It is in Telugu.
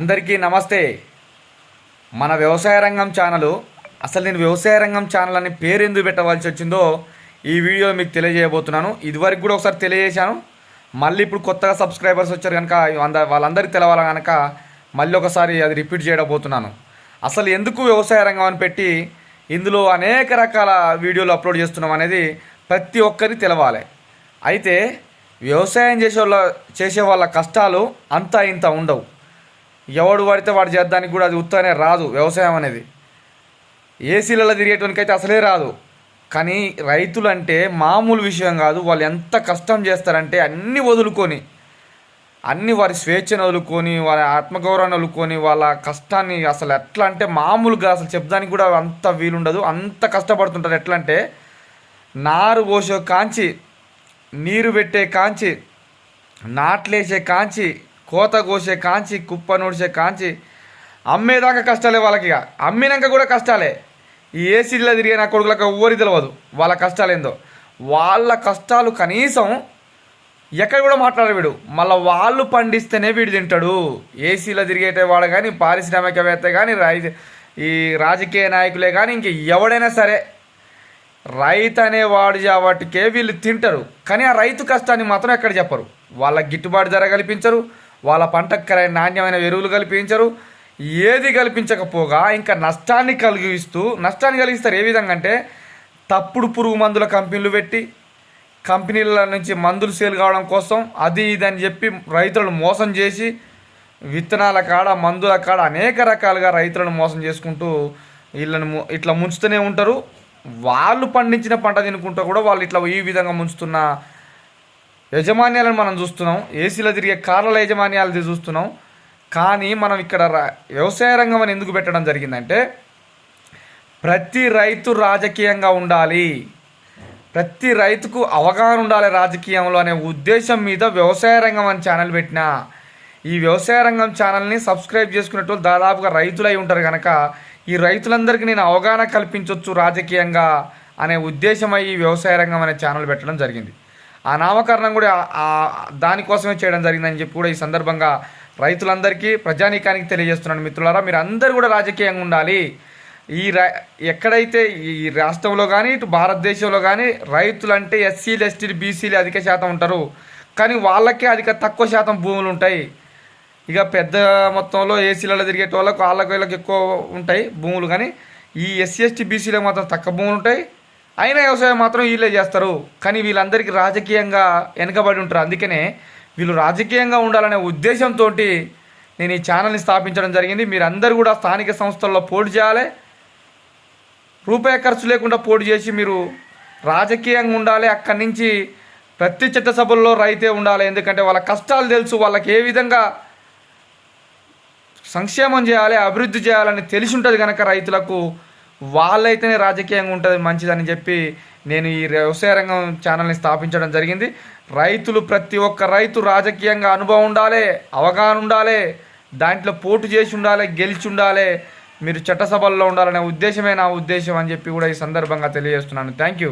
అందరికీ నమస్తే. మన వ్యవసాయ రంగం ఛానల్ అసలు నేను వ్యవసాయ రంగం ఛానల్ అని పేరు ఎందుకు పెట్టవలసి వచ్చిందో ఈ వీడియో మీకు తెలియజేయబోతున్నాను. ఇదివరకు కూడా ఒకసారి తెలియజేశాను. మళ్ళీ ఇప్పుడు కొత్తగా సబ్స్క్రైబర్స్ వచ్చారు కనుక అంద వాళ్ళందరికీ తెలవాలి కనుక మళ్ళీ ఒకసారి అది రిపీట్ చేయడబోతున్నాను అసలు ఎందుకు వ్యవసాయ రంగం అని పెట్టి ఇందులో అనేక రకాల వీడియోలు అప్లోడ్ చేస్తున్నాం అనేది ప్రతి ఒక్కరికి తెలవాలి. అయితే వ్యవసాయం చేసే వాళ్ళ చేసే వాళ్ళ కష్టాలు అంతా ఇంత ఉండవు. ఎవడు పడితే వాడు చేద్దానికి కూడా అది ఉత్తనే రాదు వ్యవసాయం అనేది. ఏసీలలో తిరిగేటానికి అయితే అసలే రాదు. కానీ రైతులు అంటే మామూలు విషయం కాదు వాళ్ళు ఎంత కష్టం చేస్తారంటే అన్నీ వదులుకొని అన్ని వారి స్వేచ్ఛను వదులుకొని వారి ఆత్మగౌరవాన్ని వదులుకొని వాళ్ళ కష్టాన్ని అసలు ఎట్లా అంటే మామూలుగా అసలు చెప్పడానికి కూడా అంత వీలుండదు. అంత కష్టపడుతుంటారు. ఎట్లా అంటే నారు పోసే కాంచి నీరు పెట్టే కాంచి నాట్లేసే కాంచి కోత కోసే కాంచి కుప్ప నూడిసే కాంచి అమ్మేదాకా కష్టాలే వాళ్ళకి ఇక అమ్మినాక కూడా కష్టాలే. ఈ ఏసీలో తిరిగే నా కొడుకులకు ఎవరి తెలియదు వాళ్ళ కష్టాలు ఏందో వాళ్ళ కష్టాలు కనీసం ఎక్కడ కూడా మాట్లాడరు వీడు. మళ్ళీ వాళ్ళు పండిస్తేనే వీడు తింటాడు. ఏసీలో తిరిగేటే వాడు కానీ పారిశ్రామికవేత్త కానీ రై ఈ రాజకీయ నాయకులే కానీ ఇంక ఎవడైనా సరే రైతు అనేవాడు వాటికే వీళ్ళు తింటారు. కానీ ఆ రైతు కష్టాన్ని మాత్రం ఎక్కడ చెప్పరు. వాళ్ళ గిట్టుబాటు ధర కల్పించరు. వాళ్ళ పంటకు నాణ్యమైన ఎరువులు కల్పించరు. ఏది కల్పించకపోగా ఇంకా నష్టాన్ని కలిగిస్తూ నష్టాన్ని కలిగిస్తారు ఏ విధంగా అంటే తప్పుడు పురుగు మందుల కంపెనీలు పెట్టి కంపెనీల నుంచి మందులు సేల్ కావడం కోసం అది ఇది అని చెప్పి రైతులను మోసం చేసి విత్తనాల కాడ మందుల కాడ అనేక రకాలుగా రైతులను మోసం చేసుకుంటూ వీళ్ళని ఇట్లా ముంచుతూనే ఉంటారు. వాళ్ళు పండించిన పంట తినుకుంటూ కూడా వాళ్ళు ఇట్లా ఈ విధంగా ముంచుతున్న యజమాన్యాలను మనం చూస్తున్నాం. ఏసీలో తిరిగే కార్ల యజమాన్యాలది చూస్తున్నాం. కానీ మనం ఇక్కడ వ్యవసాయ రంగం అని ఎందుకు పెట్టడం జరిగిందంటే ప్రతి రైతు రాజకీయంగా ఉండాలి. ప్రతి రైతుకు అవగాహన ఉండాలి రాజకీయంలో అనే ఉద్దేశం మీద వ్యవసాయ రంగం అని ఛానల్ పెట్టిన ఈ వ్యవసాయ రంగం ఛానల్ని సబ్స్క్రైబ్ చేసుకునేటోళ్ళు దాదాపుగా రైతులై ఉంటారు కనుక ఈ రైతులందరికీ నేను అవగాహన కల్పించవచ్చు రాజకీయంగా అనే ఉద్దేశమై ఈ వ్యవసాయ రంగం అనే ఛానల్ పెట్టడం జరిగింది. ఆ నామకరణం కూడా దానికోసమే చేయడం జరిగిందని చెప్పి కూడా ఈ సందర్భంగా రైతులందరికీ ప్రజానీకానికి తెలియజేస్తున్నాను మిత్రులారా. మీరు అందరూ కూడా రాజకీయంగా ఉండాలి. ఈ ఎక్కడైతే ఈ రాష్ట్రంలో కానీ ఇటు భారతదేశంలో కానీ రైతులు అంటే ఎస్సీలు ఎస్టీలు బీసీలు అధిక శాతం ఉంటారు. కానీ వాళ్ళకే అధిక తక్కువ శాతం భూములు ఉంటాయి. ఇక పెద్ద మొత్తంలో ఏసీలలో తిరిగేట వాళ్ళకు వాళ్ళకి వీళ్ళకి ఎక్కువ ఉంటాయి భూములు. కానీ ఈ ఎస్సీ ఎస్టీ బీసీలకు మాత్రం తక్కువ భూములు ఉంటాయి. అయినా వ్యవసాయం మాత్రం వీళ్ళే చేస్తారు. కానీ వీళ్ళందరికీ రాజకీయంగా వెనుకబడి ఉంటారు. అందుకనే వీళ్ళు రాజకీయంగా ఉండాలనే ఉద్దేశంతో నేను ఈ ఛానల్ని స్థాపించడం జరిగింది. మీరందరూ కూడా స్థానిక సంస్థల్లో పోటీ చేయాలి. రూపాయి ఖర్చు లేకుండా పోటీ చేసి మీరు రాజకీయంగా ఉండాలి. అక్కడి నుంచి ప్రతి చట్టసభల్లో రైతే ఉండాలి. ఎందుకంటే వాళ్ళ కష్టాలు తెలుసు. వాళ్ళకి ఏ విధంగా సంక్షేమం చేయాలి అభివృద్ధి చేయాలని తెలిసి ఉంటుంది కనుక రైతులకు వాళ్ళైతేనే రాజకీయంగా ఉంటుంది మంచిదని చెప్పి నేను ఈ వ్యవసాయ రంగం ఛానల్ని స్థాపించడం జరిగింది. రైతులు ప్రతి ఒక్క రైతు రాజకీయంగా అనుభవం ఉండాలి అవగాహన ఉండాలి దాంట్లో పోటు చేసి ఉండాలి గెలిచి ఉండాలి మీరు చట్టసభల్లో ఉండాలనే ఉద్దేశమే నా ఉద్దేశం అని చెప్పి కూడా ఈ సందర్భంగా తెలియజేస్తున్నాను. Thank you